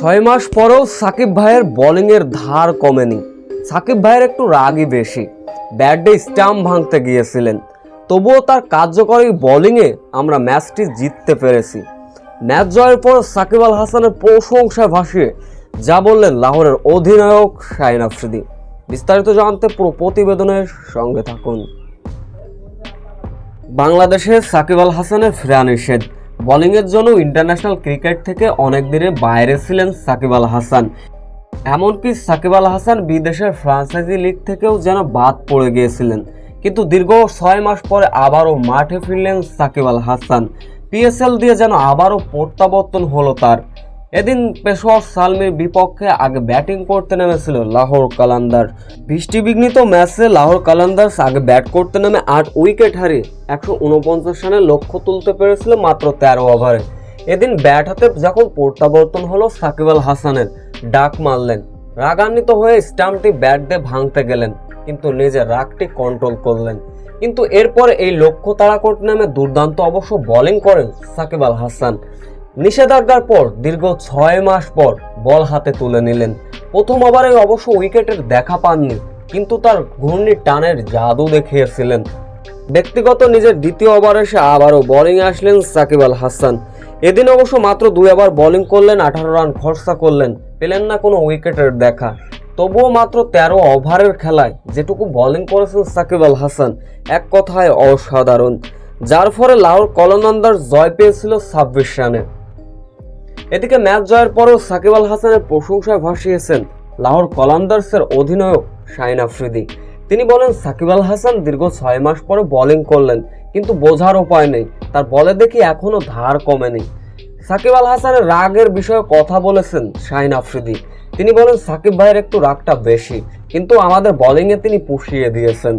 ছয় মাস পরেও সাকিব ভাইয়ের বোলিংয়ের ধার কমেনি। সাকিব ভাইয়ের একটু রাগই বেশি। ব্যাট স্টাম্প ভাঙতে গিয়েছিলেন। তবুও তার কার্যকরী বোলিংয়ে আমরা ম্যাচটি জিততে পেরেছি। ম্যাচ জয়ের পর সাকিব আল হাসানের প্রশংসায় ভাসিয়ে, যা বললেন লাহোরের অধিনায়ক শাহিন আফ্রিদি। বিস্তারিত জানতে পুরো প্রতিবেদনের সঙ্গে থাকুন। বাংলাদেশে সাকিব আল হাসানের ফেরা নিষেধ। বোলিংয়ের জন্য ইন্টারন্যাশনাল ক্রিকেট থেকে অনেক দিনে বাইরে ছিলেন সাকিব আল হাসান। এমনকি সাকিব আল হাসান বিদেশের ফ্রান্সাইজি লিগ থেকেও যেন বাদ পড়ে গিয়েছিলেন। কিন্তু দীর্ঘ ছয় মাস পরে আবারও মাঠে ফিরলেন সাকিব আল হাসান। পিএসএল দিয়ে যেন আবারও প্রত্যাবর্তন হলো তার। এদিন পেশোয়ার সালমির বিপক্ষে আগে ব্যাটিং করতে নেমেছিল লাহোর কালান্দার। বৃষ্টিবিঘ্নিত ম্যাচে লাহোর কালান্দার্স আগে ব্যাট করতে নেমে আট উইকেট হারিয়ে একশো উনপঞ্চাশ রানের লক্ষ্য তুলতে পেরেছিল মাত্র তেরো ওভারে। এদিন ব্যাট হাতে যখন প্রত্যাবর্তন হলো সাকিব আল হাসানের, ডাক মারলেন। রাগান্বিত হয়ে স্টাম্পটি ব্যাট দিয়ে ভাঙতে গেলেন, কিন্তু নিজের রাগটি কন্ট্রোল করলেন। কিন্তু এরপরে এই লক্ষ্য তাড়া করতে নামে দুর্দান্ত অবশ্য বোলিং করেন সাকিব আল হাসান। নিষেধাজ্ঞার পর দীর্ঘ ছয় মাস পর বল হাতে তুলে নিলেন। প্রথম ওভারে অবশ্য উইকেটের দেখা পাননি, কিন্তু তার ঘূর্ণির টানের জাদু দেখিয়েছিলেন। ব্যক্তিগত নিজের দ্বিতীয় ওভারে এসে আবারও বোলিংয়ে আসলেন সাকিব আল হাসান। এদিন অবশ্য মাত্র দুই ওভার বোলিং করলেন, আঠারো রান খরচা করলেন, পেলেন না কোনো উইকেটের দেখা। তবুও মাত্র তেরো ওভারের খেলায় যেটুকু বোলিং করেছেন সাকিব আল হাসান, এক কথায় অসাধারণ। যার ফলে লাহোর কলনন্দার জয় পেয়েছিল ছাব্বিশ রানে। এদিকে ম্যাচ জয়ের পরও সাকিব আল হাসানের প্রশংসায় ভাসিয়েছেন লাহোর কলান্দার্সের অধিনায়ক শাহিন আফ্রিদি। তিনি বলেন, সাকিব আল হাসান দীর্ঘ ছয় মাস পরে বোলিং করলেন, কিন্তু বোঝার উপায় নেই। তার বলে দেখি এখনও ধার কমেনি। সাকিব আল হাসানের রাগের বিষয়ে কথা বলেছেন শাহিন আফ্রিদি। তিনি বলেন, সাকিব ভাইয়ের একটু রাগটা বেশি, কিন্তু আমাদের বোলিংয়ে তিনি পুষিয়ে দিয়েছেন।